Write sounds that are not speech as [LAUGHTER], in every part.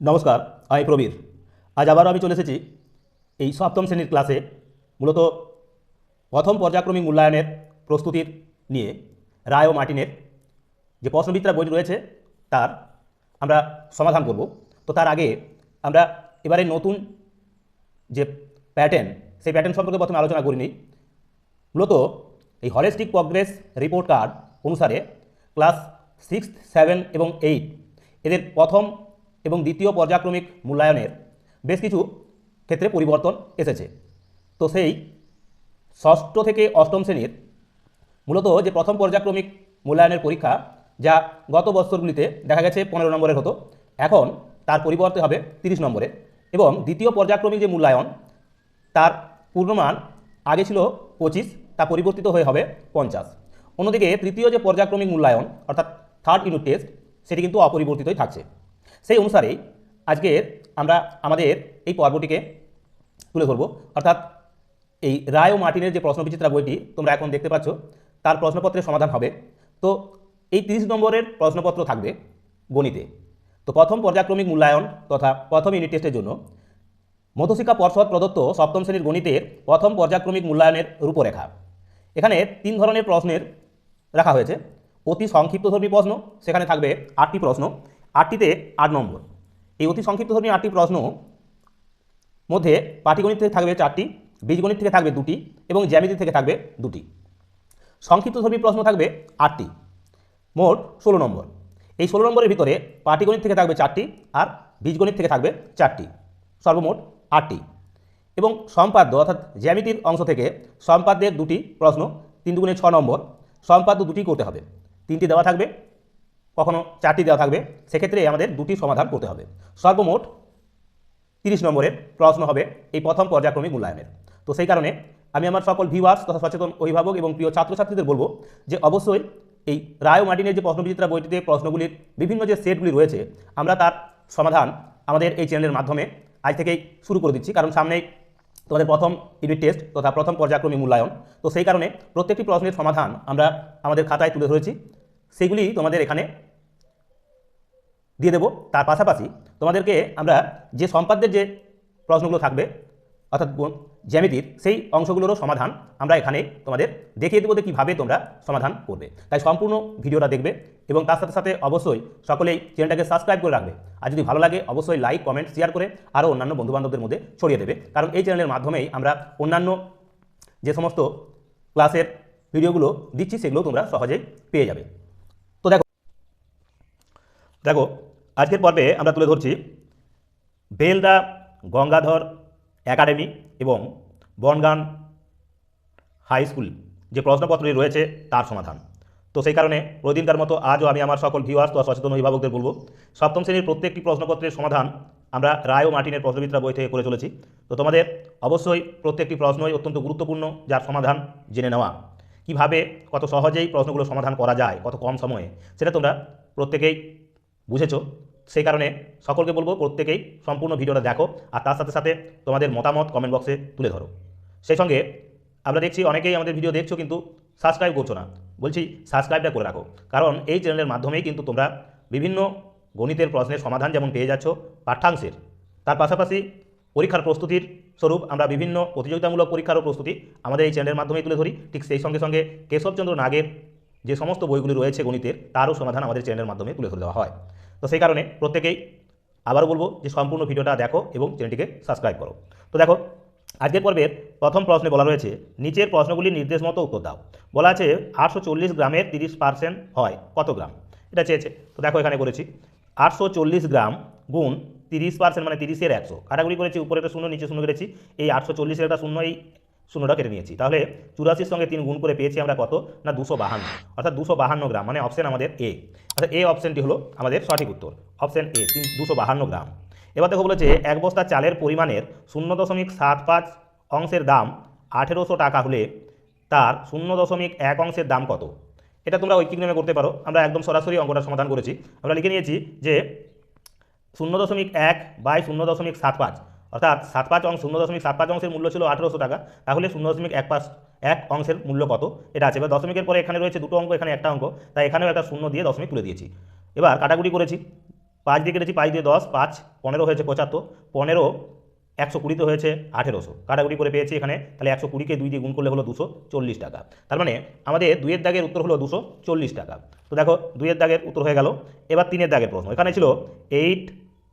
নমস্কার, আমি প্রবীর। আজ আবারও আমি চলে এসেছি এই সপ্তম শ্রেণির ক্লাসে মূলত প্রথম পর্যায়ক্রমিক মূল্যায়নের প্রস্তুতির নিয়ে, রায় ও মার্টিনের যে প্রশ্নবিদ্যা বই রয়েছে, তার আমরা সমাধান করব। তো তার আগে আমরা এবারে নতুন যে প্যাটার্ন সেই প্যাটার্ন সম্পর্কে প্রথমে আলোচনা করে নিই মূলত এই হলিস্টিক প্রগ্রেস রিপোর্ট কার্ড অনুসারে ক্লাস সিক্স সেভেন এবং এইট এদের প্রথম এবং দ্বিতীয় পর্যায়ক্রমিক মূল্যায়নের বেশ কিছু ক্ষেত্রে পরিবর্তন এসেছে। তো সেই ষষ্ঠ থেকে অষ্টম শ্রেণির মূলত যে প্রথম পর্যায়ক্রমিক মূল্যায়নের পরীক্ষা, যা গত বছরগুলিতে দেখা গেছে পনেরো নম্বরের হতো, এখন তার পরিবর্তে হবে তিরিশ নম্বরের। এবং দ্বিতীয় পর্যায়ক্রমিক যে মূল্যায়ন, তার পূর্ণমান আগে ছিল পঁচিশ, তা পরিবর্তিত হয়ে হবে পঞ্চাশ। অন্যদিকে তৃতীয় যে পর্যায়ক্রমিক মূল্যায়ন, অর্থাৎ থার্ড ইউনিট টেস্ট সেটি কিন্তু অপরিবর্তিতই থাকছে। সেই অনুসারেই আজকে আমরা আমাদের এই পর্বটিকে তুলে ধরবো। অর্থাৎ এই রায় ও মার্টিনের যে প্রশ্নবিচিত্রা বইটি তোমরা এখন দেখতে পাচ্ছ, তার প্রশ্নপত্রের সমাধান হবে। তো এই তিরিশ নম্বরের প্রশ্নপত্র থাকবে গণিতে। তো প্রথম পর্যায়ক্রমিক মূল্যায়ন তথা প্রথম ইউনিট টেস্টের জন্য মধ্যশিক্ষা পর্ষদ প্রদত্ত সপ্তম শ্রেণির গণিতের প্রথম পর্যায়ক্রমিক মূল্যায়নের রূপরেখা। এখানে তিন ধরনের প্রশ্নের রাখা হয়েছে। অতি সংক্ষিপ্তধর্মী প্রশ্ন, সেখানে থাকবে আটটি প্রশ্ন। আটটিতে আট নম্বর। এই অতি সংক্ষিপ্তধর্মী আটটি প্রশ্ন মধ্যে পাটিগণিত থেকে থাকবে চারটি, বীজগণিত থেকে থাকবে দুটি এবং জ্যামিতি থেকে থাকবে দুটি। সংক্ষিপ্তধর্মী প্রশ্ন থাকবে আটটি। মোট ষোলো নম্বর। এই ষোলো নম্বরের ভিতরে পাটিগণিত থেকে থাকবে চারটি আর বীজগণিত থেকে থাকবে চারটি। সর্বমোট আটটি। এবং সম্পাদ্য অর্থাৎ জ্যামিতির অংশ থেকে সম্পাদ্যের দুটি প্রশ্ন, তিন দুগুণে ছ নম্বর। সম্পাদ্য দুটি করতে হবে। তিনটি দেওয়া থাকবে। কখনো চারটি দেওয়া থাকবে, সেক্ষেত্রে আমাদের দুটি সমাধান করতে হবে। সর্বমোট তিরিশ নম্বরের প্রশ্ন হবে এই প্রথম পর্যায়ক্রমিক মূল্যায়নের। তো সেই কারণে আমি আমার সকল ভিউয়ার্স তথা সচেতন অভিভাবক এবং প্রিয় ছাত্রছাত্রীদের বলব যে অবশ্যই এই রায় মার্টিনের যে প্রশ্নবিচিত্রা বইটিতে প্রশ্নগুলির বিভিন্ন যে সেটগুলি রয়েছে, আমরা তার সমাধান আমাদের এই চ্যানেলের মাধ্যমে আজ থেকেই শুরু করে দিচ্ছি। কারণ সামনেই তোমাদের প্রথম ইউনিট টেস্ট তথা প্রথম পর্যায়ক্রমিক মূল্যায়ন। তো সেই কারণে প্রত্যেকটি প্রশ্নের সমাধান আমরা আমাদের খাতায় তুলে ধরেছি। সেগুলি তোমাদের এখানে দিয়ে দেবো। তার পাশাপাশি তোমাদেরকে আমরা যে সম্পাদ্যের যে প্রশ্নগুলো থাকবে, অর্থাৎ জ্যামিতির সেই অংশগুলোরও সমাধান আমরা এখানে তোমাদের দেখিয়ে দেবো যে কীভাবে তোমরা সমাধান করবে। তাই সম্পূর্ণ ভিডিওটা দেখবে এবং তার সাথে সাথে অবশ্যই সকলেই চ্যানেলটাকে সাবস্ক্রাইব করে রাখবে। আর যদি ভালো লাগে, অবশ্যই লাইক, কমেন্ট, শেয়ার করে আরও অন্যান্য বন্ধুবান্ধবদের মধ্যে ছড়িয়ে দেবে। কারণ এই চ্যানেলের মাধ্যমেই আমরা অন্যান্য যে সমস্ত ক্লাসের ভিডিওগুলো দিচ্ছি সেগুলো তোমরা সহজেই পেয়ে যাবে। দেখো, আজকের পর্বে আমরা তুলে ধরছি বেলদা গঙ্গাধর একাডেমি এবং বনগান হাই স্কুল যে প্রশ্নপত্রটি রয়েছে তার সমাধান। তো সেই কারণে প্রতিদিনকার মতো আজও আমি আমার সকল ভিউয়ার্স তো সচেতন অভিভাবকদের বলব, সপ্তম শ্রেণির প্রত্যেকটি প্রশ্নপত্রের সমাধান আমরা রায় ও মার্টিনের প্রশ্নবিদ্যা বই থেকে করে চলেছি। তো তোমাদের অবশ্যই প্রত্যেকটি প্রশ্নই অত্যন্ত গুরুত্বপূর্ণ, যার সমাধান জেনে নেওয়া। কীভাবে কত সহজেই প্রশ্নগুলো সমাধান করা যায়, কত কম সময়ে, সেটা তোমরা প্রত্যেকেই বুঝেছ? সেই কারণে সকলকে বলব প্রত্যেকেই সম্পূর্ণ ভিডিওটা দেখো আর তার সাথে সাথে তোমাদের মতামত কমেন্ট বক্সে তুলে ধরো। সেই সঙ্গে আমরা দেখছি অনেকেই আমাদের ভিডিও দেখছ কিন্তু সাবস্ক্রাইব করছ না। বলছি সাবস্ক্রাইবটা করে রাখো। কারণ এই চ্যানেলের মাধ্যমেই কিন্তু তোমরা বিভিন্ন গণিতের প্রশ্নের সমাধান যেমন পেয়ে যাচ্ছ পাঠ্যাংশের। তার পাশাপাশি পরীক্ষার প্রস্তুতির স্বরূপ আমরা বিভিন্ন প্রতিযোগিতামূলক পরীক্ষারও প্রস্তুতি আমাদের এই চ্যানেলের মাধ্যমেই তুলে ধরি। ঠিক সেই সঙ্গে সঙ্গে কেশবচন্দ্র নাগের যে সমস্ত বইগুলি রয়েছে গণিতের, তারও সমাধান আমাদের চ্যানেলের মাধ্যমে তুলে ধরে দেওয়া হয়। তো সেই কারণে প্রত্যেকেই আবারও বলব যে সম্পূর্ণ ভিডিওটা দেখো এবং চ্যানেলটিকে সাবস্ক্রাইব করো। তো দেখো, আজকের পর্বের প্রথম প্রশ্নে বলা রয়েছে, নিচের প্রশ্নগুলির নির্দেশ মতো উত্তর দাও। বলা আছে আটশো চল্লিশ গ্রামের তিরিশ পার্সেন্ট হয়, কত গ্রাম? এটা চেয়েছে। তো দেখো এখানে করেছি, আটশো চল্লিশ গ্রাম গুণ তিরিশ পার্সেন্ট মানে তিরিশের একশো। কাটাগুড়ি করেছি উপরে একটা শূন্য, নিচে শূন্য কেটেছি। এই আটশো চল্লিশের একটা শূন্য, এই শূন্যটা কেটে নিয়েছি। তাহলে চুরাশির সঙ্গে তিন গুণ করে পেয়েছি আমরা কত? না, দুশো বাহান্ন। অর্থাৎ দুশো বাহান্ন গ্রাম মানে অপশন আমাদের এ অর্থাৎ এ অপশনটি হলো আমাদের সঠিক উত্তর। অপশন এ তিন, দুশো বাহান্ন গ্রাম। এবার দেখো বলেছে, এক বস্তা চালের পরিমাণের শূন্য দশমিক সাত পাঁচ অংশের দাম আঠেরোশো টাকা হলে তার শূন্য দশমিক এক অংশের দাম কত? এটা তোমরা ঐকিক নেমে করতে পারো। আমরা একদম সরাসরি অঙ্কটা সমাধান করেছি। আমরা লিখে নিয়েছি যে শূন্য দশমিক এক বাই শূন্য দশমিক সাত পাঁচ অর্থাৎ সাত পাঁচ অংশ, শূন্য দশমিক সাত পাঁচ অংশের মূল্য ছিল আঠেরোশো টাকা। তাহলে শূন্য দশমিক এক পাঁচ, এক অংশের মূল্য কত? এটা আছে। এবার দশমিকের পরে এখানে রয়েছে দুটো অঙ্ক, এখানে একটা অঙ্ক। তাই এখানেও একটা শূন্য দিয়ে দশমিক তুলে দিয়েছি। এবার কাটাকুটি করেছি। পাঁচ দিয়ে কেটেছি পাঁচ দিয়ে দশ, পাঁচ, পনেরো হয়েছে পঁচাত্তর, পনেরো একশো কুড়িতে হয়েছে আঠেরোশো। কাটাকুটি করে পেয়েছি এখানে। তাহলে একশো কুড়িকে দুই দিয়ে গুণ করলে হলো দুশো চল্লিশ টাকা। তার মানে আমাদের দুইয়ের দাগের উত্তর হলো দুশো চল্লিশ টাকা। তো দেখো, দুইয়ের দাগের উত্তর হয়ে গেল। এবার তিনের দাগের প্রশ্ন। এখানে ছিল eight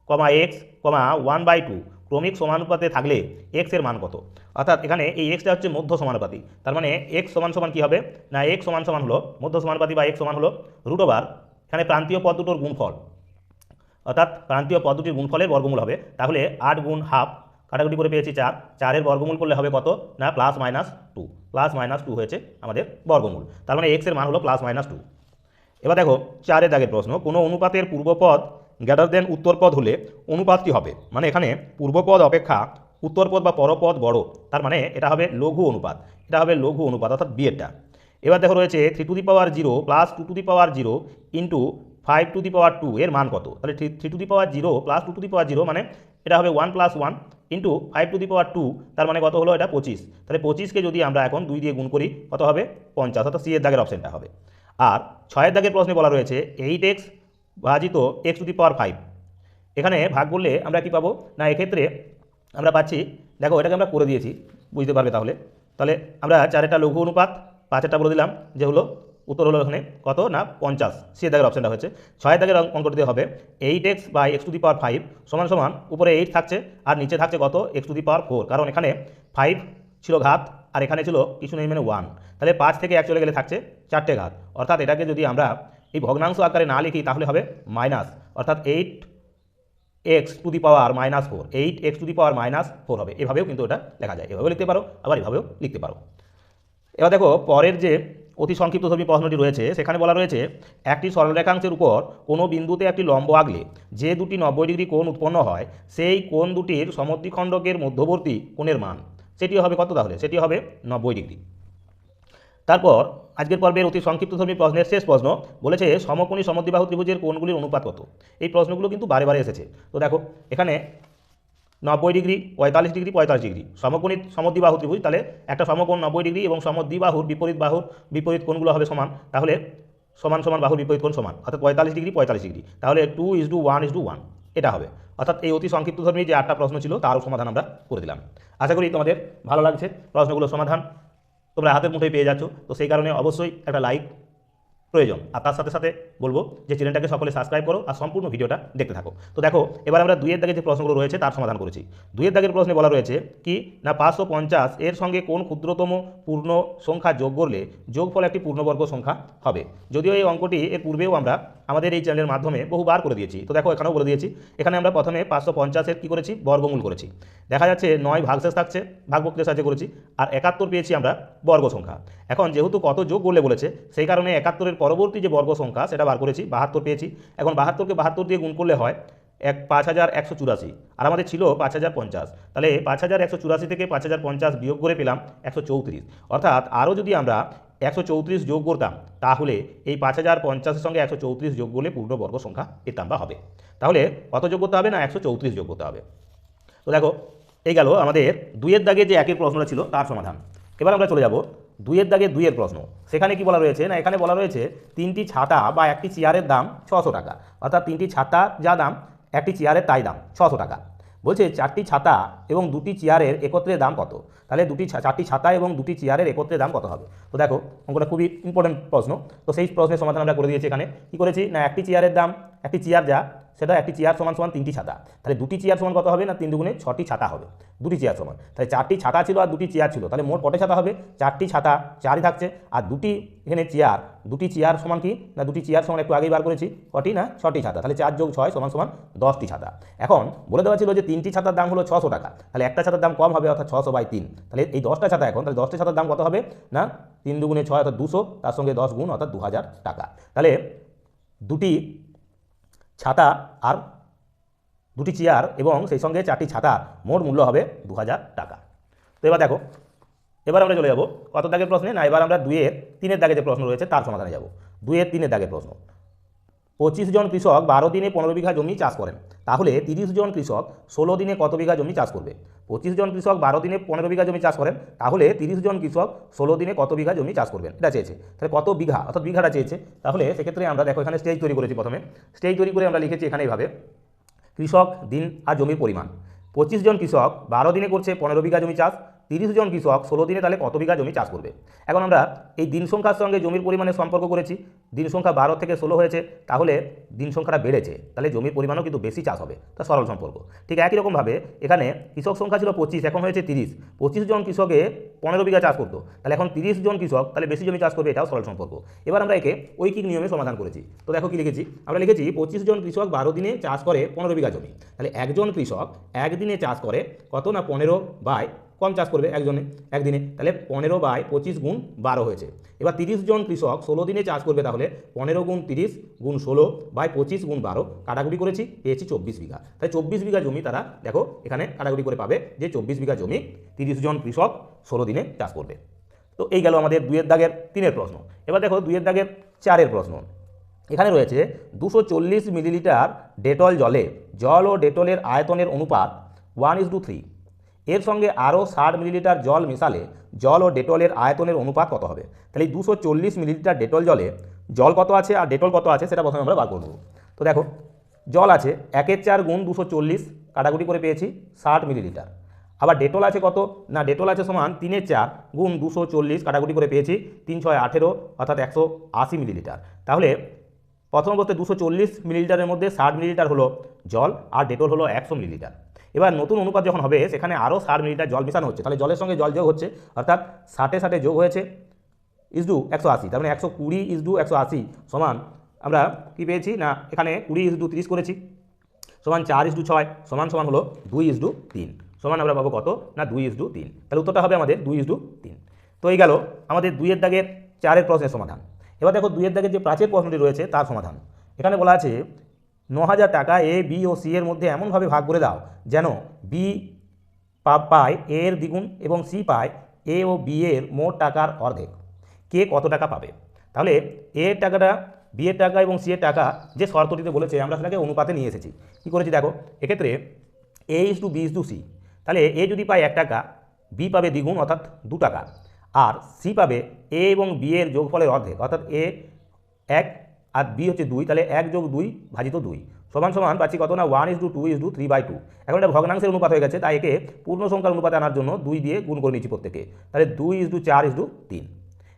comma x comma one by two ক্রমিক সমানুপাতে থাকলে এক্সের মান কত? অর্থাৎ এখানে এই এক্সটা হচ্ছে মধ্য সমানুপাতি। তার মানে এক্স সমান সমান কী হবে? না এক্স সমান সমান হলো মধ্য সমানুপাতি বা এক্স সমান হলো রুট ওভার এখানে প্রান্তীয় পদ দুটোর গুণফল। অর্থাৎ প্রান্তীয় পদ দুটির গুণফলের বর্গমূল হবে। তাহলে আট গুণ হাফ কাটাকুটি করে পেয়েছি চার। চারের বর্গমূল করলে হবে কত? না plus minus two plus minus two হয়েছে আমাদের বর্গমূল। তার মানে এক্সের মান হলো প্লাস মাইনাস টু এবার দেখো, চারের দাগের প্রশ্ন। কোনো অনুপাতের পূর্বপদ গ্রেটার দেন উত্তরপদ হলে অনুপাতটি হবে। মানে এখানে পূর্বপদ অপেক্ষা উত্তরপদ বা পরপদ বড়। তার মানে এটা হবে লঘু অনুপাত। এটা হবে লঘু অনুপাত, অর্থাৎ বিয়েরটা এবার দেখো রয়েছে three to the power zero plus two to the power zero into five to the power two এর মান কত? তাহলে three to the power zero plus two to the power zero মানে এটা হবে one plus one into five to the power two তার মানে কত হলো এটা? পঁচিশ। তাহলে পঁচিশকে যদি আমরা এখন দুই দিয়ে গুণ করি, কত হবে? পঞ্চাশ। অর্থাৎ সি এর দাগের অপশনটা হবে। আর ছয়ের দাগের প্রশ্নে বলা রয়েছে এইট এক্স ভাজিত x to the power five এখানে ভাগ করলে আমরা কি পাবো? না, এক্ষেত্রে আমরা পাচ্ছি, দেখো এটাকে আমরা করে দিয়েছি, বুঝতে পারবে তাহলে। তাহলে আমরা চারেরটা লঘু অনুপাত, পাঁচেরটা বলে দিলাম, যে হলো, উত্তর হলো এখানে কত? না, পঞ্চাশ। সে দাগের অপশনটা হয়েছে। ছয় দাগের দিতে হবে। Eight x by x to the power five সমান সমান উপরে এইট থাকছে, আর নিচে থাকছে কত? X to the power four কারণ এখানে ফাইভ ছিল ঘাত, আর এখানে ছিল কিছু নেই মানে ওয়ান তাহলে পাঁচ থেকে এক চলে গেলে থাকছে চারটে ঘাত। অর্থাৎ এটাকে যদি আমরা এই ভগ্নাংশ আকারে না লিখি তাহলে হবে মাইনাস অর্থাৎ eight x to the power minus four eight x to the power minus four হবে। এভাবেও কিন্তু এটা লেখা যায়। এভাবেও লিখতে পারো, আবার এভাবেও লিখতে পারো। এবার দেখো, পরের যে অতি সংক্ষিপ্ত ছবি প্রশ্নটি রয়েছে, সেখানে বলা রয়েছে, একটি সরলরেখাংশের উপর কোনো বিন্দুতে একটি লম্ব আগলে যে দুটি নব্বই ডিগ্রি কোণ উৎপন্ন হয়, সেই কোণ দুটির সমদ্বিখণ্ডকের মধ্যবর্তী কোণের মান সেটি হবে কত তাহলে? সেটি হবে নব্বই ডিগ্রি। তারপর আজকের পর্বের অতি সংক্ষিপ্ত ধর্মী প্রশ্নের শেষ প্রশ্ন বলেছে, সমকোণী সমদ্বিবাহু ত্রিভুজের কোণগুলির অনুপাত কত? এই প্রশ্নগুলো কিন্তু বারে বারে এসেছে। তো দেখো, এখানে নব্বই ডিগ্রি, পঁয়তাল্লিশ ডিগ্রি পঁয়তাল্লিশ ডিগ্রি। সমকোণী সমদ্বিবাহু ত্রিভুজ, তাহলে একটা সমকোণ নব্বই ডিগ্রি এবং সমদ্বিবাহুর বিপরীত বাহুর বিপরীত কোণগুলো হবে সমান। তাহলে সমান সমান বাহুর বিপরীত কোণ সমান, অর্থাৎ পঁয়তাল্লিশ ডিগ্রি পঁয়তাল্লিশ ডিগ্রি। তাহলে two is to one is to one এটা হবে। অর্থাৎ এই অতি সংক্ষিপ্ত ধর্মী যে আটটা প্রশ্ন ছিল, তারও সমাধান আমরা করে দিলাম। আশা করি তোমাদের ভালো লাগছে। প্রশ্নগুলোর সমাধান তোমরা হাতের মুঠোয় পেয়ে যাচ্ছ। তো সেই কারণে অবশ্যই একটা লাইক প্রয়োজন। আর তার সাথে সাথে বলব যে চ্যানেলটাকে সকলে সাবস্ক্রাইব করো আর সম্পূর্ণ ভিডিওটা দেখতে থাকো। তো দেখো, এবার আমরা দুইয়ের দাগে যে প্রশ্নগুলো রয়েছে তার সমাধান করেছি। দুইয়ের দাগের প্রশ্নে বলা রয়েছে কি, না পাঁচশো পঞ্চাশ এর সঙ্গে কোন ক্ষুদ্রতম পূর্ণ সংখ্যা যোগ করলে যোগফল একটি পূর্ণবর্গ সংখ্যা হবে? যদিও এই অঙ্কটি এর পূর্বেও আমরা আমাদের এই চ্যানেলের মাধ্যমে বহুবার করে দিয়েছি। তো দেখো, এখানেও বলে দিয়েছি। এখানে আমরা প্রথমে পাঁচশো পঞ্চাশের কী করেছি? বর্গমূল করেছি। দেখা যাচ্ছে নয় ভাগশেষ থাকছে ভাগবক্তের সাহায্যে করেছি। আর একাত্তর পেয়েছি আমরা বর্গ সংখ্যা। এখন যেহেতু কত যোগ করলে বলেছে, সেই কারণে একাত্তরের পরবর্তী যে বর্গ সংখ্যা, সেটা বার করেছি, বাহাত্তর পেয়েছি। এখন বাহাত্তরকে বাহাত্তর দিয়ে গুণ করলে হয় এক পাঁচ হাজার একশো চুরাশি। আর আমাদের ছিল পাঁচ হাজার পঞ্চাশ। তাহলে পাঁচ হাজার একশো চুরাশি থেকে পাঁচ হাজার পঞ্চাশ বিয়োগ করে পেলাম একশো চৌত্রিশ। অর্থাৎ আরও যদি আমরা একশো চৌত্রিশ যোগ করতাম, তাহলে এই পাঁচ হাজার পঞ্চাশের সঙ্গে একশো চৌত্রিশ যোগ করলে পূর্ণবর্গ সংখ্যা পেতাম বা হবে। তাহলে কত যোগ করতে হবে না একশো চৌত্রিশ যোগ করতে হবে? তো দেখো, এই গেল আমাদের দুইয়ের দাগে যে একের প্রশ্নটা ছিল, তার সমাধান। এবার আমরা চলে যাব দুইয়ের দাগে দুইয়ের প্রশ্ন। সেখানে কি বলা রয়েছে? না, এখানে বলা রয়েছে তিনটি ছাতা বা একটি চেয়ারের দাম ছশো টাকা। অর্থাৎ তিনটি ছাতা যা দাম, একটি চেয়ারের তাই দাম ছশো টাকা। বলছে চারটি ছাতা এবং দুটি চেয়ারের একত্রে দাম কত? তাহলে দুটি চারটি ছাতা এবং দুটি চেয়ারের একত্রে দাম কত হবে? তো দেখো, অঙ্কটা খুবই ইম্পর্টেন্ট প্রশ্ন। তো সেই প্রশ্নের সমাধান আমরা করে দিয়েছি এখানে। কী করেছি? না, একটি চেয়ারের দাম একটি চেয়ার যা, সেটা একটি চেয়ার সমান সমান তিনটি ছাতা। তাহলে দুটি চেয়ার সমান কত হবে না? তিন দুগুণে ছটি ছাতা হবে। দুটি চেয়ার সমান। তাহলে চারটি ছাতা ছিল আর দুটি চেয়ার ছিল। তাহলে মোট কটে ছাতা হবে? চারটি ছাতা, চারই থাকছে। আর দুটি এখানে চেয়ার, দুটি চেয়ার সমান কি? না দুটি চেয়ার সমান একটু আগেই বার করেছি। কটি না? ছটি ছাতা। তাহলে চার যোগ ছয় সমান সমান দশটি ছাতা। এখন বলে দেওয়া ছিল যে তিনটি ছাতার দাম হলো ছশো টাকা। তাহলে একটা ছাতার দাম কম হবে, অর্থাৎ ছশো বাই তিন। তাহলে এই দশটা ছাতা এখন, তাহলে দশটা ছাতার দাম কত হবে? না, তিন দুগুণে ছয় অর্থাৎ দুশো, তার সঙ্গে দশ গুণ, অর্থাৎ দু হাজার টাকা। তাহলে দুটি ছাতা আর দুটি চেয়ার এবং সেই সঙ্গে চারটি ছাতা, মোট মূল্য হবে দু হাজার টাকা। তো এবার দেখো, এবার আমরা চলে যাব কত দাগের প্রশ্নে? না, এবার আমরা দুয়ের তিনের দাগে যে প্রশ্ন রয়েছে, তার সমাধানে যাব। দুয়ের তিনের দাগের প্রশ্ন। পঁচিশ জন কৃষক বারো দিনে পনেরো বিঘা জমি চাষ করেন। তাহলে তিরিশ জন কৃষক ষোলো দিনে কত বিঘা জমি চাষ করবে? পঁচিশ জন কৃষক বারো দিনে পনেরো বিঘা জমি চাষ করেন, তাহলে তিরিশ জন কৃষক ষোলো দিনে কত বিঘা জমি চাষ করবেন? এটা চেয়েছে। তাহলে কত বিঘা? অর্থাৎ বিঘাটা চেয়েছে। তাহলে সেক্ষেত্রে আমরা দেখো এখানে স্টেজ তৈরি করেছি প্রথমে। স্টেজ তৈরি করে আমরা লিখেছি এখানে এইভাবে কৃষক দিন আর জমির পরিমাণ। পঁচিশ জন কৃষক বারো দিনে করছে পনেরো বিঘা জমি চাষ। তিরিশ জন কৃষক ষোলো দিনে তাহলে কত বিঘা জমি চাষ করবে? এখন আমরা এই দিন সংখ্যার সঙ্গে জমির পরিমাণের সম্পর্ক করেছি। দিন সংখ্যা বারো থেকে ষোলো হয়েছে, তাহলে দিন সংখ্যাটা বেড়েছে, তাহলে জমির পরিমাণও কিন্তু বেশি চাষ হবে। তা সরল সম্পর্ক। ঠিক একই রকমভাবে এখানে কৃষক সংখ্যা ছিল পঁচিশ, এখন হয়েছে তিরিশ। পঁচিশ জন কৃষকে পনেরো বিঘা চাষ করতো। তাহলে এখন তিরিশ জন কৃষক তাহলে বেশি জমি চাষ করবে, এটাও সরল সম্পর্ক। এবার আমরা একে ঐকিক নিয়মে সমাধান করেছি। তো দেখো কি লিখেছি? আমরা লিখেছি পঁচিশ জন কৃষক বারো দিনে চাষ করে পনেরো বিঘা জমি। তাহলে একজন কৃষক একদিনে চাষ করে কত না পনেরো বাই কম চাষ করবে একজনে, একদিনে। তাহলে পনেরো বাই পঁচিশ গুণ বারো হয়েছে। এবার তিরিশ জন কৃষক ষোলো দিনে চাষ করবে তাহলে পনেরো গুণ তিরিশ গুণ ষোলো বাই পঁচিশ গুণ বারো। কাটাকুটি করেছি, পেয়েছি চব্বিশ বিঘা। তাই চব্বিশ বিঘা জমি তারা, দেখো, এখানে কাটাকুটি করে পাবে যে চব্বিশ বিঘা জমি তিরিশ জন কৃষক ষোলো দিনে চাষ করবে। তো এই গেল আমাদের দুয়ের দাগের তিনের প্রশ্ন। এবার দেখো দুয়ের দাগের চারের প্রশ্ন। এখানে রয়েছে দুশো মিলিলিটার ডেটল জলে জল ও ডেটলের আয়তনের অনুপাত ওয়ান ইস টু থ্রি এর সঙ্গে আরও ষাট মিলিলিটার জল মেশালে জল ও ডেটলের আয়তনের অনুপাত কত হবে? তাহলে দুশো চল্লিশ মিলিলিটার ডেটল জলে জল কত আছে আর ডেটল কত আছে সেটা প্রথমে আমরা বার করব তো দেখো, জল আছে একের চার গুণ দুশো চল্লিশ, কাটাকুটি করে পেয়েছি ষাট মিলিলিটার। আবার ডেটল আছে কত? না, ডেটল আছে সমান তিনের চার গুণ দুশো চল্লিশ, কাটাকুটি করে পেয়েছি তিন ছয় আঠেরো, অর্থাৎ একশো আশি মিলিলিটার। তাহলে প্রথম বলতে দুশো চল্লিশ মিলিলিটারের মধ্যে ষাট মিলিলিটার হলো জল আর ডেটল হলো একশো মিলিলিটার। এবার নতুন অনুপাত যখন হবে, সেখানে আরও ষাট মিলিলিটার জল মেশানো হচ্ছে। তাহলে জলের সঙ্গে জল যোগ হচ্ছে, অর্থাৎ ষাটে ষাটে যোগ হয়েছে ইস ডু একশো আশি। তার মানে একশো কুড়ি ইসডু একশো আশি সমান আমরা কি পেয়েছি? না, এখানে কুড়ি ইস ডু তিরিশ করেছি, সমান চার ইস ডু ছয়, সমান সমান হলো দুই ইস ডু তিন। সমান আমরা পাবো কত? না, দুই ইস ডু তিন। তাহলে উত্তরটা হবে আমাদের দুই ইস ডু তিন। তো এই গেল আমাদের দুইয়ের দাগের চারের প্রশ্নের সমাধান। এবার দেখো দুইয়ের দাগের যে প্রাচীর প্রশ্নটি রয়েছে, তার সমাধান। এখানে বলা আছে ন হাজার টাকা এ, বি ও সি এর মধ্যে এমনভাবে ভাগ করে দাও যেন বি পায় এ এর দ্বিগুণ এবং সি পায় এ ও বি এর মোট টাকার অর্ধেক। কে কত টাকা পাবে? তাহলে এ এর টাকাটা, বি এর টাকা এবং সি এর টাকা যে শর্তটিতে বলেছে, আমরা সেটাকে অনুপাতে নিয়ে এসেছি। কী করেছি দেখো, এক্ষেত্রে A is to B is to C, তাহলে এ যদি পায় এক টাকা, বি পাবে দ্বিগুণ, অর্থাৎ দু টাকা। আর সি পাবে এ এবং বি এর যোগফলের অর্ধেক, অর্থাৎ এ এক আর বি হচ্ছে দুই, তাহলে এক যোগ দুই ভাজিত দুই। সমান সমান পাচ্ছি কত না? One is to two is to three by two এখন এটা ভগ্নাংশের অনুপাত হয়ে গেছে, তাই একে পূর্ণ সংখ্যার অনুপাতে আনার জন্য দুই দিয়ে গুণ করে নিচ্ছি প্রত্যেকে তাহলে দুই ইস টু চার ইস টু তিন।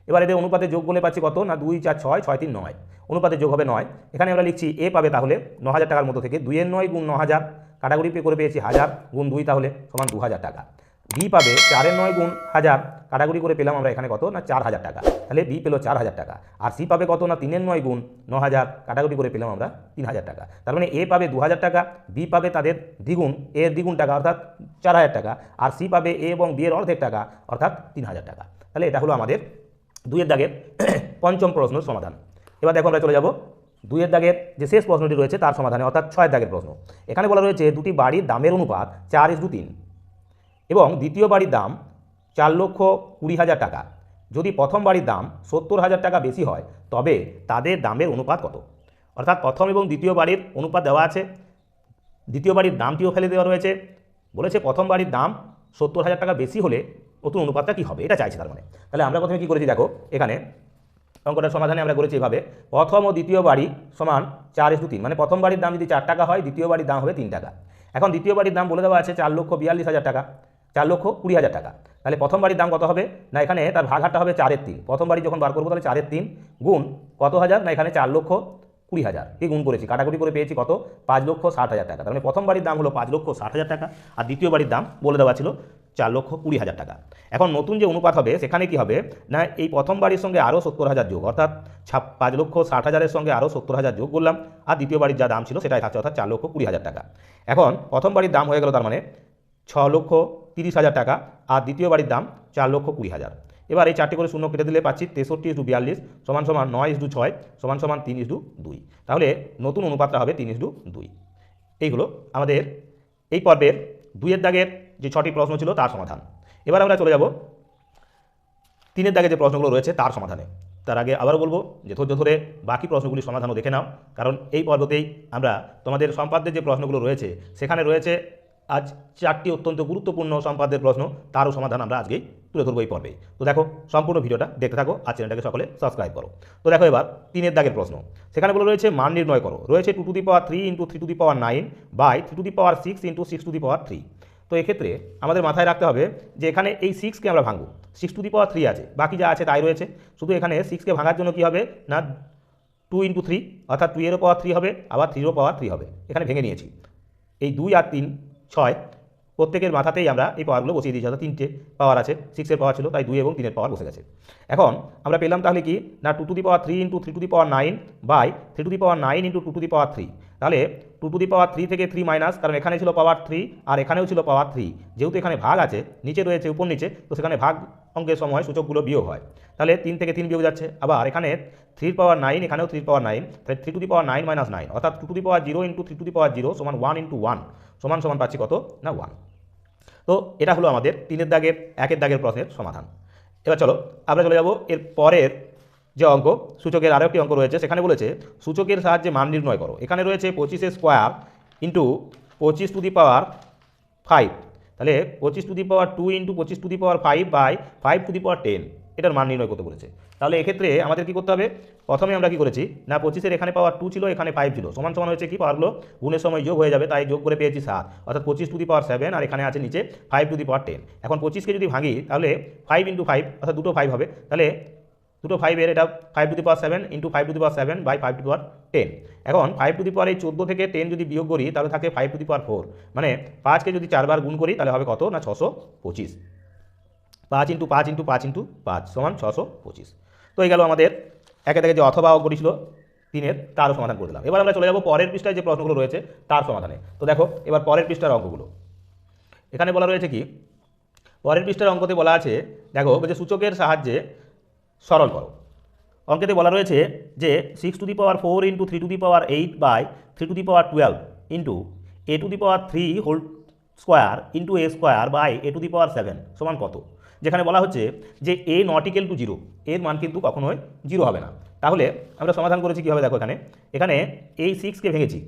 এবার এদের অনুপাতে যোগ বলে পাচ্ছি কত না? দুই, চার, ছয় ছয়, তিন, নয়। অনুপাতে যোগ হবে নয়। এখানে আমরা লিখছি এ পাবে তাহলে ন হাজার টাকার মতো থেকে দুইয়ের নয় গুণ ন হাজার কাটাকুটি পে করে পেয়েছি হাজার, গুণ দুই তাহলে সমান দু হাজার টাকা। বি পাবে চারের নয় গুণ হাজার। কাটাকুটি করে পেলাম আমরা এখানে কত? না, চার হাজার টাকা। তাহলে বি পেল চার হাজার টাকা। আর সি পাবে কত? না, তিনের নয় গুণ ন হাজার। কাটাকুটি করে পেলাম আমরা তিন হাজার টাকা। তার মানে এ পাবে দু হাজার টাকা বি পাবে তাদের দ্বিগুণ এর দ্বিগুণ টাকা, অর্থাৎ চার হাজার টাকা। আর সি পাবে এ এবং বি এর অর্ধেক টাকা, অর্থাৎ তিন হাজার টাকা। তাহলে এটা হলো আমাদের দুইয়ের দাগের [CLEARS THROAT] পঞ্চম প্রশ্ন সমাধান। এবার দেখো আমরা চলে যাব দুইয়ের দাগের যে শেষ প্রশ্নটি রয়েছে তার সমাধানে, অর্থাৎ ছয়ের দাগের প্রশ্ন। এখানে বলা রয়েছে দুটি বাড়ির দামের অনুপাত চার ইস দু তিন। এবং দ্বিতীয় বাড়ির দাম চার লক্ষ কুড়ি হাজার টাকা। যদি প্রথম বাড়ির দাম সত্তর হাজার টাকা বেশি হয়, তবে তাদের দামের অনুপাত কত? অর্থাৎ প্রথম এবং দ্বিতীয় বাড়ির অনুপাত দেওয়া আছে। দ্বিতীয় বাড়ির দামটিও ফেলে দেওয়া রয়েছে। বলেছে প্রথম বাড়ির দাম সত্তর হাজার টাকা বেশি হলে নতুন অনুপাতটা কী হবে? এটা চাইছে তার মানে। তাহলে আমরা প্রথমে কী করেছি দেখো, এখানে অঙ্কটার সমাধানে আমরা করেছি এভাবে। প্রথম ও দ্বিতীয় বাড়ি সমান চার ইস্টু তিন মানে প্রথম বাড়ির দাম যদি চার টাকা হয়, দ্বিতীয় বাড়ির দাম হবে তিন টাকা। এখন দ্বিতীয় বাড়ির দাম বলে দেওয়া আছে চার লক্ষ বিয়াল্লিশ হাজার টাকা। চার লক্ষ কুড়ি হাজার টাকা। তাহলে প্রথম বাড়ির দাম কত হবে? না, এখানে তার ভাগহারটা হবে চারের তিন। প্রথম বাড়ি যখন বার করব তাহলে চারের তিন গুণ কত হাজার? না, এখানে চার লক্ষ কুড়ি হাজার। কি গুণ করেছি, কাটাকুটি করে পেয়েছি কত? পাঁচ লক্ষ ষাট হাজার টাকা। তার মানে প্রথম বাড়ির দাম হলো পাঁচ লক্ষ ষাট হাজার টাকা আর দ্বিতীয় বাড়ির দাম বলে দেওয়া ছিল চার লক্ষ কুড়ি হাজার টাকা। এখন নতুন যে অনুপাত হবে, সেখানে কি হবে? না, এই প্রথম বাড়ির সঙ্গে আরও সত্তর হাজার যোগ, অর্থাৎ ছাপ, পাঁচ লক্ষ ষাট হাজারের সঙ্গে আরও সত্তর হাজার যোগ করলাম আর দ্বিতীয় বাড়ির যা দাম ছিল সেটাই থাকছে, অর্থাৎ চার লক্ষ কুড়ি হাজার টাকা। এখন প্রথম বাড়ির দাম হয়ে গেল তার মানে ছ লক্ষ তিরিশ হাজার টাকা আর দ্বিতীয় বাড়ির দাম চার লক্ষ কুড়ি হাজার। এবার এই চারটি করে শূন্য কেটে দিলে পাচ্ছি তেষট্টি ইস বিয়াল্লিশ সমান সমান নয় ইস ছয় সমান সমান তিন ইস দুই। তাহলে নতুন অনুপাতটা হবে তিন ইস দুই। এইগুলো আমাদের এই পর্বের দুইয়ের দাগের যে ছটি প্রশ্ন ছিল তার সমাধান। এবার আমরা চলে যাব তিনের দাগে যে প্রশ্নগুলো রয়েছে তার সমাধানে। তার আগে আবারও বলব যে ধৈর্য ধরে বাকি প্রশ্নগুলির সমাধানও দেখে নাও। কারণ এই পর্বতেই আমরা তোমাদের সম্পাদ্যের যে প্রশ্নগুলো রয়েছে, সেখানে রয়েছে আজ চারটি অত্যন্ত গুরুত্বপূর্ণ সম্পাদের প্রশ্ন, তারও সমাধান আমরা আজকেই তুলে ধরবো এই পর্বে। তো দেখো, সম্পূর্ণ ভিডিওটা দেখতে থাকো আর চ্যানেলটাকে সকলে সাবস্ক্রাইব করো। তো দেখো এবার তিনের দাগের প্রশ্ন। সেখানে বলে রয়েছে, মান নির্ণয় করো। রয়েছে two to the power three into three to the power nine by three to the power six into six to the power three তো এক্ষেত্রে আমাদের মাথায় রাখতে হবে যে এখানে এই সিক্সকে আমরা ভাঙবো। Six to the power three আছে, বাকি যা আছে তাই রয়েছে। শুধু এখানে সিক্সকে ভাঙার জন্য কী হবে? না টু ইন্টু থ্রি অর্থাৎ টু এরও পাওয়ার থ্রি হবে, আবার থ্রিরও পাওয়ার থ্রি হবে। এখানে ভেঙে নিয়েছি। এই দুই আর তিন ছয় প্রত্যেকের মাথাতেই আমরা এই পাওয়ারগুলো বসিয়ে দিয়েছি অর্থাৎ তিনটে পাওয়ার আছে সিক্সের পাওয়ার ছিল তাই দুই এবং তিনের পাওয়ার বসে গেছে এখন আমরা পেলাম তাহলে কি না two to the power three into three to the power nine by three to the power nine into two to the power three তাহলে two to the power three থেকে থ্রি মাইনাস কারণ এখানে ছিল পাওয়ার থ্রি আর এখানেও ছিল power three যেহেতু এখানে ভাগ আছে নিচে রয়েছে উপর নিচে তো সেখানে ভাগ অঙ্কের সময় সূচকগুলো বিয়োগ হয় তাহলে তিন থেকে তিন বিয়োগ যাচ্ছে আবার এখানে থ্রির পাওয়ার নাইন এখানেও থ্রির পাওয়ার নাইন তাহলে three to the power nine minus nine অর্থাৎ two to the power zero into three to the power zero সমান ওয়ান ইন্টু ওয়ান সমান সমান পাচ্ছি কত? না ওয়ান তো এটা হলো আমাদের তিনের দাগের, একের দাগের প্রশ্নের সমাধান। এবার চলো, আমরা চলে যাব এর পরের যে অঙ্ক, সূচকের আরও একটি অঙ্ক রয়েছে, সেখানে বলেছে, সূচকের সাহায্যে মান নির্ণয় করো। এখানে রয়েছে পঁচিশের স্কোয়ার ইন্টু পঁচিশ টু দি পাওয়ার ফাইভ তাহলে পঁচিশ to the power two into পঁচিশ to the power five by five to the power ten এটার মান নির্ণয় করতে বলেছে। তাহলে এক্ষেত্রে আমাদের কি করতে হবে? প্রথমে আমরা কি করেছি? না, পঁচিশের এখানে পাওয়ার টু ছিল, এখানে ফাইভ ছিল। সমান সমান হয়েছে কি? পাওয়ারগুলো গুণের সময় যোগ হয়ে যাবে, তাই যোগ করে পেয়েছি সাত। অর্থাৎ পঁচিশ টু দি পাওয়ার সেভেন আর এখানে আছে নিচে five to the power ten এখন পঁচিশকে যদি ভাঙি, তাহলে ফাইভ ইন্টু ফাইভ অর্থাৎ দুটো ফাইভ হবে। তাহলে দুটো ফাইভের এটা five to the power seven into five to the power seven by five to power ten এখন ফাইভ টু দি পাওয়ার এই চোদ্দ থেকে টেন যদি বিয়োগ করি, তাহলে থাকে five to the power four মানে পাঁচকে যদি চারবার গুণ করি, তাহলে হবে কত? না, ছশো পঁচিশ। পাঁচ ইন্টু পাঁচ ইন্টু পাঁচ ইন্টু পাঁচ সমান ছশো পঁচিশ। তো এই গেল আমাদের একে থেকে যে অথবা অঙ্ক ছিল তিনের, তারও সমাধান করে দিলাম। এবার আমরা চলে যাব পরের পৃষ্ঠায় যে প্রশ্নগুলো রয়েছে, তার সমাধানে। তো দেখো, এবার পরের পৃষ্ঠার অঙ্কগুলো। এখানে বলা রয়েছে কি, পরের পৃষ্ঠার অঙ্কতে বলা আছে, দেখো যে সূচকের সাহায্যে সরল করো। অঙ্কেতে বলা রয়েছে যে six to the power four into three to the power eight by three to the power twelve into A to the power three whole square into A square by A to the power seven সমান কত? যেখানে বলা হচ্ছে যে A not equal to zero এর মান কিন্তু কখনোই জিরো হবে না। তাহলে আমরা সমাধান করেছি কীভাবে দেখো এখানে? এখানে এই সিক্সকে ভেঙেছি।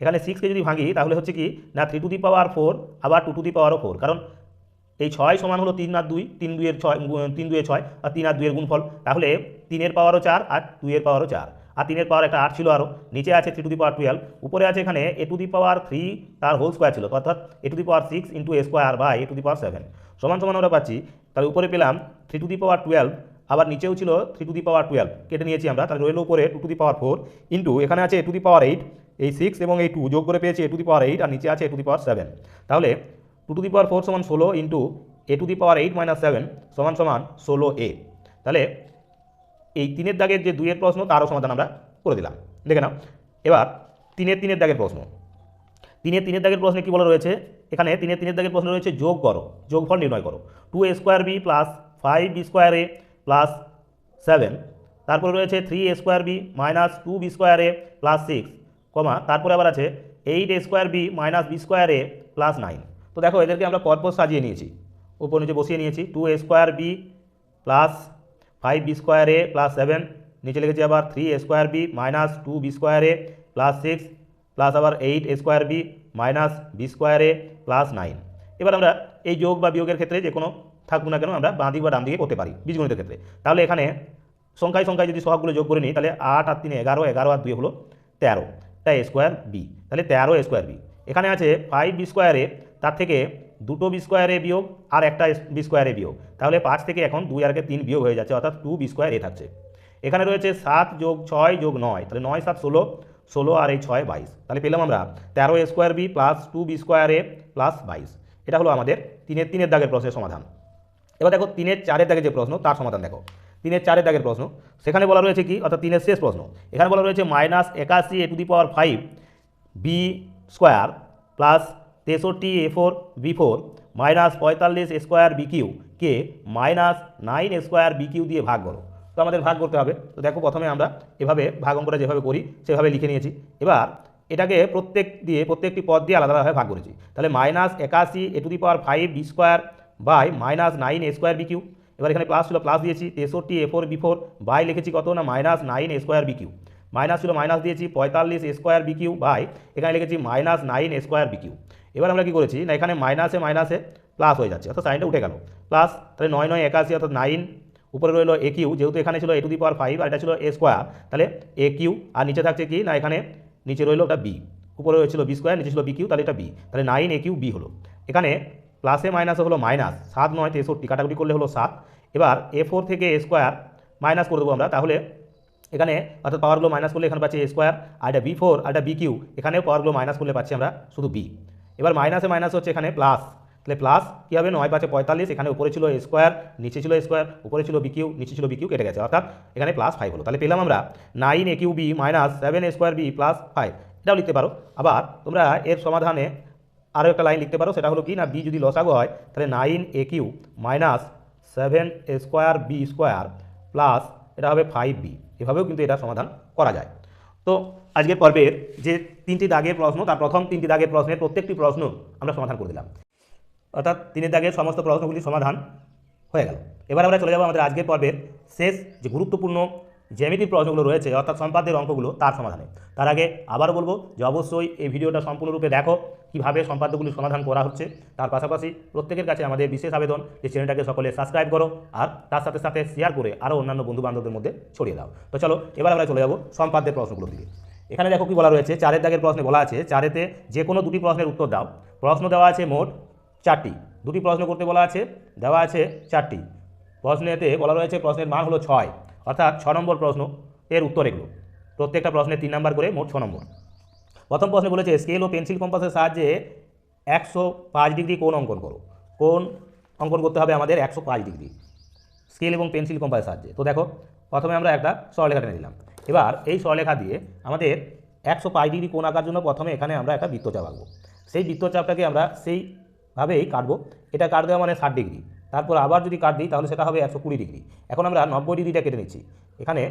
এখানে সিক্সকে যদি ভাঙি, তাহলে হচ্ছে কি, না three to the power four আবার টু টু দি পাওয়ারও ফোর কারণ এই ছয় সমান হলো তিন আর দুই, তিন দুইয়ের ছয় তিন দুয়ে ছয়, আর তিন আর দুইয়ের গুণফল। তাহলে তিনের পাওয়ারও চার, আর দুইয়ের পাওয়ারও চার। আর তিনের পাওয়ার একটা আট ছিল আরও নিচে আছে three to the power twelve উপরে আছে এখানে A to the power three তার হোল স্কোয়ার ছিল অর্থাৎ A to the power six into A square বা এ টু দি পাওয়ার সেভেন সমান সমান আমরা পাচ্ছি তাহলে উপরে পেলাম three to the power twelve আবার নিচেও ছিল three to the power twelve কেটে নিয়েছি আমরা তাহলে রইল উপরে two to the power four into এখানে আছে A to the power eight এই সিক্স এবং এই টু যোগ করে পেয়েছি এ টু দি পাওয়ার এইট আর নিচে আছে A to the power seven তাহলে two to the power four সমান ষোলো into A to the power eight minus seven সমান সমান ষোলো এ তাহলে এই তিনের দাগের যে দুইয়ের প্রশ্ন, তারও সমাধান আমরা করে দিলাম। দেখে নাও। এবার তিনের তিনের দাগের প্রশ্ন। তিনের তিনের দাগের প্রশ্নে কী বলা রয়েছে? এখানে তিনের তিনের দাগের প্রশ্ন রয়েছে, যোগ করো। যোগফল নির্ণয় করো। Two A square B plus five B square A plus seven তারপরে রয়েছে three A square B minus two B square A plus six comma. তারপরে আবার আছে eight A square B minus B square A plus nine তো দেখো, এদেরকে আমরা পরপর সাজিয়ে নিয়েছি। উপর নিচে বসিয়ে নিয়েছি। Two A square B plus five B square A plus seven নিচে লিখেছি আবার three A square B minus two B square A plus six plus আবার eight A square B minus B square A plus nine এবার আমরা এই যোগ বা বিয়োগের ক্ষেত্রে যে কোনো থাকুক না কেন আমরা বাঁ দিক বা ডান দিকে করতে পারি বীজগণিতের ক্ষেত্রে। তাহলে এখানে সংখ্যায় সংখ্যায় যদি সহগুলো যোগ করে নিই, তাহলে আট আর তিনে এগারো এগারো আর দুই হলো তেরো। তাই স্কোয়ার বি তাহলে তেরো স্কোয়ার বি এখানে আছে ফাইভ বি স্কোয়ারে তার থেকে দুটো বি স্কোয়ারে বিয়োগ আর একটা বি স্কোয়ারে বিয়োগ। তাহলে পাঁচ থেকে এখন দুই আরকে তিন বিয়োগ হয়ে যাচ্ছে, অর্থাৎ টু বি স্কোয়ার এ থাকছে। এখানে রয়েছে সাত যোগ ছয় যোগ নয়, তাহলে নয়, সাত, ষোলো ষোলো আর এই ছয়, বাইশ। তাহলে পেলাম আমরা তেরো A square B plus two B square A plus বাইশ। এটা হলো আমাদের তিনের তিনের দাগের প্রশ্নের সমাধান। এবার দেখো তিনের চারের দাগের যে প্রশ্ন, তার সমাধান দেখো। তিনের চারের দাগের প্রশ্ন, সেখানে বলা রয়েছে কি, অর্থাৎ তিনের শেষ প্রশ্ন। এখানে বলা রয়েছে মাইনাস একাশি A to the power five B square plus তেষট্টি A four B four minus পঁয়তাল্লিশ square B cube K minus nine square B cube দিয়ে ভাগ করো। তো আমাদের ভাগ করতে হবে। তো দেখো প্রথমে আমরা এভাবে ভাগ অঙ্কটা যেভাবে করি, সেভাবে লিখে নিয়েছি। এবার এটাকে প্রত্যেক দিয়ে, প্রত্যেকটি পদ দিয়ে আলাদা আলাদাভাবে ভাগ করেছি। তাহলে মাইনাস একাশি A to the power five B square by minus nine A square B cube এবার এখানে প্লাস ছিল প্লাস দিয়েছি। তেষট্টি A four B four by লিখেছি কত না? Minus nine A square B cube minus ছিল মাইনাস দিয়েছি। পঁয়তাল্লিশ স্কোয়ার বি কিউ বাই এখানে লিখেছি minus nine square B cube এবার আমরা কি করেছি? না, এখানে মাইনাসে মাইনাসে প্লাস হয়ে যাচ্ছে, অর্থাৎ সাইনটা উঠে গেল। প্লাস তাহলে নয় নয় একাশি, অর্থাৎ নাইন উপরে রইল এ কিউ যেহেতু এখানে ছিল এ টু দি পাওয়ার ফাইভ আর এটা ছিল এ স্কোয়ার তাহলে এ কিউ আর নিচে থাকছে কি? না, এখানে নিচে রইল ওটা বি উপরে ছিল বি স্কোয়ার নিচে ছিল বি কিউ তাহলে এটা বি তাহলে নাইন এ কিউ বি হলো। এখানে প্লাসে মাইনাসে হলো মাইনাস সাত নয় তেষট্টি, কাটাকুটি করলে হলো সাত। এবার এ ফোর থেকে এ স্কোয়ার মাইনাস করে দেবো আমরা, তাহলে এখানে, অর্থাৎ পাওয়ারগুলো মাইনাস করলে এখানে পাচ্ছি এ স্কোয়ার আর এটা বি ফোর আর এটা বি কিউ এখানেও পাওয়ারগুলো মাইনাস করলে পাচ্ছি আমরা শুধু বি এবার মাইনাসে মাইনাস হচ্ছে এখানে প্লাস তাহলে প্লাস কী হবে? নয় পাঁচে পঁয়তাল্লিশ, এখানে উপরে ছিল স্কোয়ার নিচে ছিল স্কোয়ার উপরে ছিল বি কিউ নিচে ছিল বি কিউ কেটে গেছে। অর্থাৎ এখানে প্লাস ফাইভ হলো। তাহলে পেলাম আমরা nine A cube B minus seven square B plus five এটাও লিখতে পারো। আবার তোমরা এর সমাধানে আরও একটা লাইন লিখতে পারো। সেটা হলো কি? না বি যদি লসাগু হয়, তাহলে nine A cube minus seven square B square plus এটা হবে ফাইভ বি এভাবেও কিন্তু এটা সমাধান করা যায়। তো আজকের পর্বের যে তিনটি দাগের প্রশ্ন, তার প্রথম তিনটি দাগের প্রশ্নের প্রত্যেকটি প্রশ্ন আমরা সমাধান করে দিলাম। অর্থাৎ তিনের দাগের সমস্ত প্রশ্নগুলি সমাধান হয়ে গেল। এবার আমরা চলে যাব আমাদের আজকের পর্বের শেষ যে গুরুত্বপূর্ণ জ্যামিতিক প্রশ্নগুলো রয়েছে, অর্থাৎ সম্পাদ্যের অঙ্কগুলো তার সমাধানে। তার আগে আবার বলব যে অবশ্যই এই ভিডিওটা সম্পূর্ণরূপে দেখো, কীভাবে সম্পাদ্যগুলি সমাধান করা হচ্ছে। তার পাশাপাশি প্রত্যেকের কাছে আমাদের বিশেষ আবেদন যে চ্যানেলটাকে সকলে সাবস্ক্রাইব করো আর তার সাথে সাথে শেয়ার করে আরও অন্যান্য বন্ধু বান্ধবদের মধ্যে ছড়িয়ে দাও। তো চলো, এবার আমরা চলে যাব সম্পাদ্যের প্রশ্নগুলোর দিকে। এখানে দেখো কি বলা রয়েছে, চারের দাগের প্রশ্নে বলা আছে, চারেতে যে কোনো দুটি প্রশ্নের উত্তর দাও। প্রশ্ন দেওয়া আছে মোট চারটি। দুটি প্রশ্ন করতে বলা আছে, দেওয়া আছে চারটি। প্রশ্নেতে বলা রয়েছে প্রশ্নের মান হলো ছয়। অর্থাৎ ছ নম্বর প্রশ্ন, এর উত্তর এগুলো। প্রত্যেকটা প্রশ্নে তিন নম্বর করে মোট ছ নম্বর। প্রথম প্রশ্নে বলেছে স্কেল ও পেন্সিল কম্পাসের সাহায্যে একশো পাঁচ ডিগ্রি কোন অঙ্কন করো। কোন অঙ্কন করতে হবে আমাদের একশো পাঁচ ডিগ্রি। স্কেল এবং পেন্সিল কম্পাসের সাহায্যে। তো দেখো, প্রথমে আমরা একটা সরলেখা টেনে দিলাম এবার এই সরলেখা দিয়ে আমাদের একশো পাঁচ ডিগ্রি কোণ আঁকার জন্য প্রথমে এখানে আমরা একটা বৃত্তচাপ আঁকবো। সেই বৃত্তচাপটাকে আমরা সেইভাবেই কাটবো। এটা কাট দেওয়া মানে ষাট ডিগ্রি। তারপর আবার যদি কাট দিই, তাহলে সেটা হবে একশো কুড়ি ডিগ্রি। এখন আমরা নব্বই ডিগ্রিটা কেটে নিচ্ছি। এখানে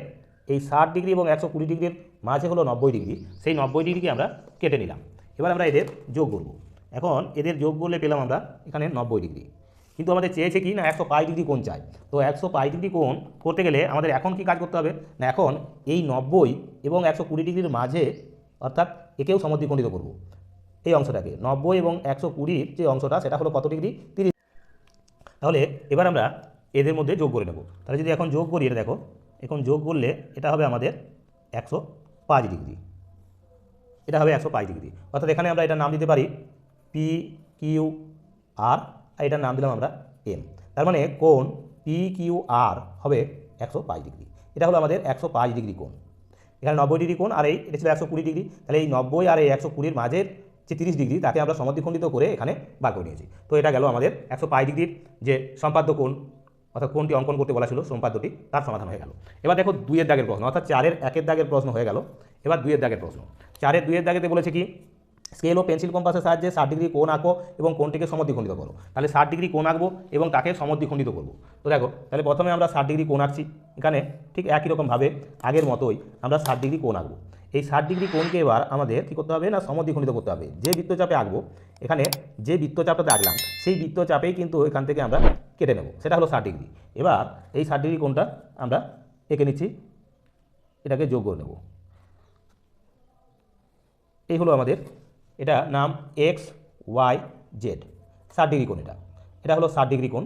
এই ষাট ডিগ্রি এবং একশো কুড়ি ডিগ্রির মাঝে হলো নব্বই ডিগ্রি। সেই নব্বই ডিগ্রিকে আমরা কেটে নিলাম। এবার আমরা এদের যোগ করব। এখন এদের যোগ করলে পেলাম আমরা এখানে নব্বই ডিগ্রি। কিন্তু আমাদের চেয়েছে কি না একশো পাঁচ ডিগ্রি কোণ চাই। তো একশো পাঁচ ডিগ্রি কোণ করতে গেলে আমাদের এখন কি কাজ করতে হবে? না, এখন এই নব্বই এবং একশো কুড়ি ডিগ্রির মাঝে অর্থাৎ একেও সমদ্বিখণ্ডিত করব। এই অংশটাকে, নব্বই এবং একশো কুড়ির যে অংশটা, সেটা হলো কত ডিগ্রি? তিরিশ তাহলে এবার আমরা এদের মধ্যে যোগ করে নেব। তাহলে যদি এখন যোগ করি, এটা দেখো, এখন যোগ করলে এটা হবে আমাদের একশো পাঁচ ডিগ্রি। এটা হবে একশো পাঁচ ডিগ্রি। অর্থাৎ এখানে আমরা এটা নাম দিতে পারি পি কিউ আর আর এটার নাম দিলাম আমরা এম তার মানে কোণ পি কিউ আর হবে একশো পাঁচ ডিগ্রি। এটা হলো আমাদের একশো পাঁচ ডিগ্রি কোণ। এখানে নব্বই ডিগ্রি কোণ, আর এই এটা ছিল একশো কুড়ি ডিগ্রি। তাহলে এই নব্বই আর এই একশো কুড়ির মাঝের যে তিরিশ ডিগ্রি, তাকে আমরা সমদ্বিখণ্ডিত করে এখানে বার করে নিয়েছি। তো এটা গেল আমাদের একশো পাঁচ ডিগ্রির যে সম্পাদ্য কোণ, অর্থাৎ কোনটি অঙ্কন করতে বলা ছিল, সম্পাদ্যটি তার সমাধান হয়ে গেল। এবার দেখো দুইয়ের দাগের প্রশ্ন, অর্থাৎ চারের একের দাগের প্রশ্ন হয়ে গেল। এবার দুইয়ের দাগের প্রশ্ন। চারের দুইয়ের দাগেতে বলেছে কি? স্কেল ও পেন্সিল কম্পাসের সাহায্যে ষাট ডিগ্রি কোণ আঁকো এবং কোণটিকে সমদ্বিখণ্ডিত করো। তাহলে ষাট ডিগ্রি কোণ আঁকবো এবং তাকে সমদ্বিখণ্ডিত করব। তো দেখো, তাহলে প্রথমে আমরা ষাট ডিগ্রি কোণ আঁকছি। এখানে ঠিক একই রকমভাবে আগের মতোই আমরা ষাট ডিগ্রি কোণ আঁকবো। এই ষাট ডিগ্রি কোণকে এবার আমাদের কী করতে হবে না, সমদ্বিখণ্ডিত করতে হবে। যে বৃত্তচাপে আঁকবো, এখানে যে বৃত্তচাপটাতে আঁকলাম, সেই বৃত্তচাপেই কিন্তু এখান থেকে আমরা কেটে নেব। সেটা হলো ষাট ডিগ্রি এবার এই ষাট ডিগ্রি কোণটা আমরা এঁকে নিচ্ছি, এটাকে যোগ করে নেব। এই হলো আমাদের এটা নাম এক্স ওয়াই জেড ষাট ডিগ্রি কোণ এটা। এটা হলো ষাট ডিগ্রি কোণ।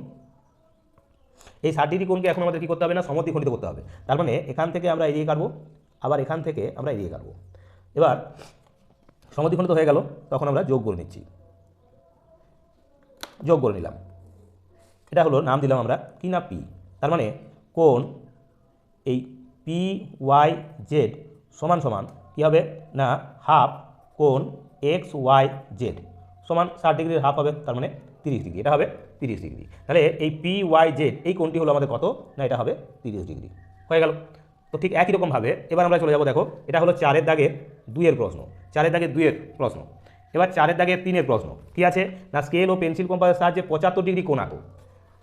এই ষাট ডিগ্রি কোণকে এখন আমাদের কী করতে হবে না? সমদ্বিখণ্ডিত করতে হবে। তার মানে এখান থেকে আমরা এড়িয়ে কাটবো, আবার এখান থেকে আমরা এড়িয়ে কাটবো। এবার সমদ্বিখণ্ডিত হয়ে গেল, তখন আমরা যোগ করে নিচ্ছি। যোগ করে নিলাম। এটা হলো নাম দিলাম আমরা কি না পি তার মানে কোন এই পি ওয়াই জেড সমান সমান কী হবে? না, হাফ কোণ এক্স ওয়াই জেড সমান ষাট ডিগ্রির হাফ হবে, তার মানে তিরিশ ডিগ্রি। এটা হবে তিরিশ ডিগ্রি। তাহলে এই পি ওয়াই জেড এই কোণটি হলো আমাদের কত? না, এটা হবে তিরিশ ডিগ্রি। হয়ে গেল। তো ঠিক একই রকমভাবে এবার আমরা চলে যাব, দেখো, এটা হলো চারের দাগের দুইয়ের প্রশ্ন। চারের দাগের দুইয়ের প্রশ্ন। এবার চারের দাগের তিনের প্রশ্ন। কি আছে? না স্কেল ও পেন্সিল কম্পাসের সাহায্যে পঁচাত্তর ডিগ্রি কোণ আঁকো।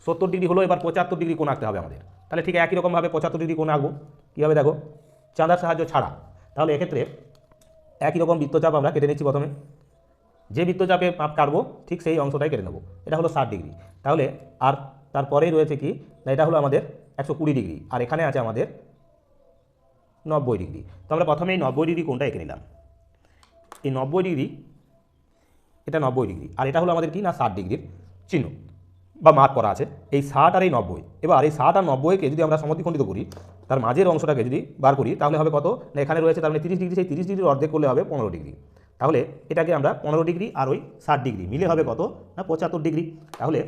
সত্তর ডিগ্রি হলো এবার পঁচাত্তর ডিগ্রি কোণ আঁকতে হবে আমাদের। তাহলে ঠিক একই রকমভাবে পঁচাত্তর ডিগ্রি কোণ আঁকবো। কী হবে, দেখো? চাঁদার সাহায্য ছাড়া। তাহলে এক্ষেত্রে একই রকম বৃত্তচাপ আমরা কেটে নিচ্ছি প্রথমে। যে বৃত্তচাপে মাপ কাটবো, ঠিক সেই অংশটাই কেটে নেব। এটা হলো ষাট ডিগ্রি। তাহলে আর তারপরেই রয়েছে কি? না, এটা হলো আমাদের একশো কুড়ি ডিগ্রি। আর এখানে আছে আমাদের নব্বই ডিগ্রি। তো আমরা প্রথমে এই নব্বই ডিগ্রি কোনটা এঁকে নিলাম? এই নব্বই ডিগ্রি, এটা নব্বই ডিগ্রি। আর এটা হলো আমাদের কি? না, ষাট ডিগ্রির চিহ্ন। বা মার্ক করা আছে, এই ষাট আর এই নব্বই। এবার এই ষাট আর নব্বইকে যদি আমরা সমদ্বিখণ্ডিত করি, তার মাঝের অংশটাকে যদি বার করি, তাহলে হবে কত? না, এখানে রয়েছে তার মানে তিরিশ ডিগ্রি, সেই তিরিশ ডিগ্রির অর্ধেক করলে হবে পনেরো ডিগ্রি। তাহলে এটাকে আমরা পনেরো ডিগ্রি আর ওই ষাট ডিগ্রি মিলে হবে কত? না, পঁচাত্তর ডিগ্রি। তাহলে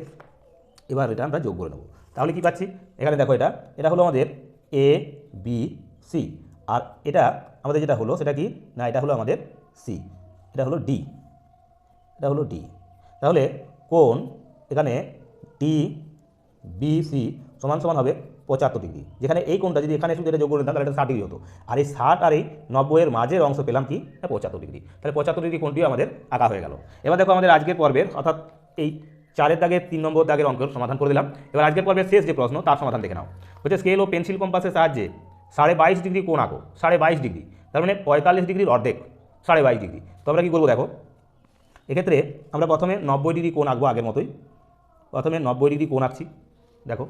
এবার এটা আমরা যোগ করে নেব। তাহলে কি পাচ্ছি? এখানে দেখো এটা এটা হলো আমাদের এ বি সি আর এটা আমাদের যেটা হলো, সেটা কি? না, এটা হলো আমাদের সি এটা হলো ডি এটা হলো ডি তাহলে কোন এখানে ডি বি সি সমান সমান হবে পঁচাত্তর ডিগ্রি। যেখানে এই কোনটা যদি এখানে শুধু এটা যোগ করে নিতাম তাহলে এটা ষাট ডিগ্রি হতো। আর এই ষাট আর এই নব্বইয়ের মাঝের অংশ পেলাম কি? না পঁচাত্তর ডিগ্রি। তাহলে পঁচাত্তর ডিগ্রি কোনটিও আমাদের আঁকা হয়ে গেল। এবার দেখো আমাদের আজকের পর্বের, অর্থাৎ এই চারের দাগের, তিন নম্বর দাগের অঙ্কের সমাধান করে দিলাম। এবার আজকের পর্বের শেষ যে প্রশ্ন, তার সমাধান দেখে নাও। হচ্ছে স্কেল ও পেন্সিল কম্পাসের সাহায্যে সাড়ে বাইশ ডিগ্রি কোণ আঁকো। সাড়ে বাইশ ডিগ্রি। তার মানে পঁয়তাল্লিশ ডিগ্রির অর্ধেক। সাড়ে বাইশ ডিগ্রি। তো আমরা কী করব দেখো? এক্ষেত্রে আমরা প্রথমে নব্বই ডিগ্রি কোণ আঁকবো আগের মতোই। প্রথমে নব্বই ডিগ্রি কোণ আঁকছি, দেখো।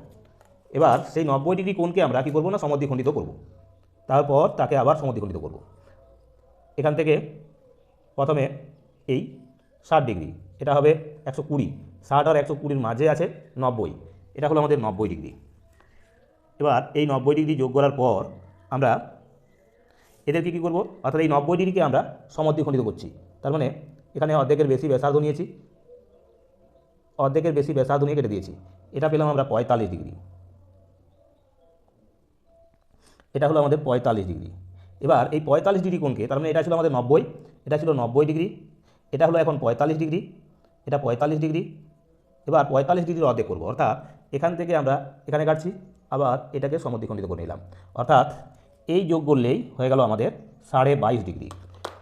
এবার সেই নব্বই ডিগ্রি কোণকে আমরা কী করব না সমদ্বিখণ্ডিত করব। তারপর তাকে আবার সমদ্বিখণ্ডিত করব। এখান থেকে প্রথমে এই ষাট ডিগ্রি, এটা হবে একশো কুড়ি, ষাট আর একশো কুড়ির মাঝে আছে নব্বই, এটা হলো আমাদের নব্বই ডিগ্রি। এবার এই নব্বই ডিগ্রি যোগ করার পর আমরা এদেরকে কী করব, অর্থাৎ এই নব্বই ডিগ্রিকে আমরা সমদ্বিখণ্ডিত করছি। তার মানে এখানে অর্ধেকের বেশি ব্যাসার্ধ নিয়েছি অর্ধেকের বেশি ব্যাসার্ধ নিয়ে কেটে দিয়েছি। এটা পেলাম আমরা পঁয়তাল্লিশ ডিগ্রি। এটা হলো আমাদের পঁয়তাল্লিশ ডিগ্রি। এবার এই পঁয়তাল্লিশ ডিগ্রি কোণকে, তার মানে এটা ছিল আমাদের নব্বই, এটা ছিল নব্বই ডিগ্রি, এটা হলো এখন পঁয়তাল্লিশ ডিগ্রি, এটা পঁয়তাল্লিশ ডিগ্রি। এবার পঁয়তাল্লিশ ডিগ্রির অর্ধেক করব, অর্থাৎ এখান থেকে আমরা এখানে কাটছি, আবার এটাকে সমদ্বিখণ্ডিত করে নিলাম। অর্থাৎ এই যোগ করলেই হয়ে গেল আমাদের সাড়ে বাইশ ডিগ্রি।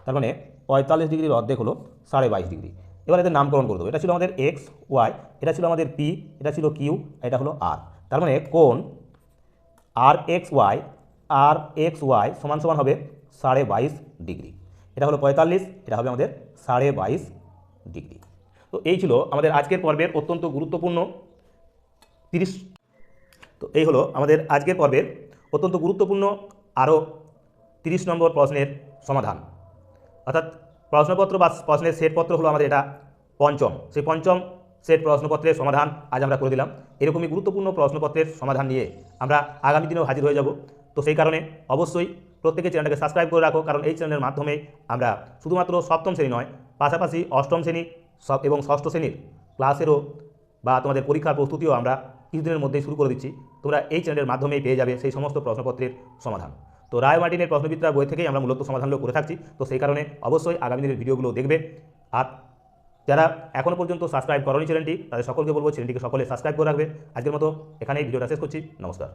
তার মানে পঁয়তাল্লিশ ডিগ্রির অর্ধেক হলো সাড়ে বাইশ ডিগ্রি। এবার এদের নামকরণ করে দেবো। এটা ছিল আমাদের এক্স ওয়াই এটা ছিল আমাদের পি এটা ছিল কিউ এটা হলো আর তার মানে কোন আর এক্স ওয়াই আর এক্স ওয়াই সমান সমান হবে সাড়ে বাইশ ডিগ্রি। এটা হলো পঁয়তাল্লিশ, এটা হবে আমাদের সাড়ে বাইশ ডিগ্রি। তো এই ছিল আমাদের আজকের পর্বের অত্যন্ত গুরুত্বপূর্ণ তিরিশ। তো এই হলো আমাদের আজকের পর্বের অত্যন্ত গুরুত্বপূর্ণ আরও তিরিশ নম্বর প্রশ্নের সমাধান। অর্থাৎ প্রশ্নপত্র বা প্রশ্নের সেটপত্র হলো আমাদের এটা পঞ্চম। সেই পঞ্চম সেট প্রশ্নপত্রের সমাধান আজ আমরা করে দিলাম। এরকমই গুরুত্বপূর্ণ প্রশ্নপত্রের সমাধান নিয়ে আমরা আগামী দিনেও হাজির হয়ে যাব। তো সেই কারণে অবশ্যই প্রত্যেকে চ্যানেলটাকে সাবস্ক্রাইব করে রাখো, কারণ এই চ্যানেলের মাধ্যমে আমরা শুধুমাত্র সপ্তম শ্রেণি নয়, পাশাপাশি অষ্টম শ্রেণি এবং ষষ্ঠ শ্রেণির ক্লাসেরও বা তোমাদের পরীক্ষার প্রস্তুতিও আমরা কিছুদিনের মধ্যেই শুরু করে দিচ্ছি। তোমরা এই চ্যানেলের মাধ্যমেই পেয়ে যাবে সেই সমস্ত প্রশ্নপত্রের সমাধান। তো রায় মার্টিনের প্রশ্নবিদ্যা বই থেকেই আমরা মূলত সমাধানগুলো করে থাকছি। তো সেই কারণে অবশ্যই আগামী দিনের ভিডিওগুলো দেখবে। আর যারা এখনও পর্যন্ত সাবস্ক্রাইব করনি চ্যানেলটি, তাদের সকলকে বলব চ্যানেলটিকে সকলে সাবস্ক্রাইব করে রাখবে। আজকের মতো এখানেই ভিডিওটা শেষ করছি। নমস্কার।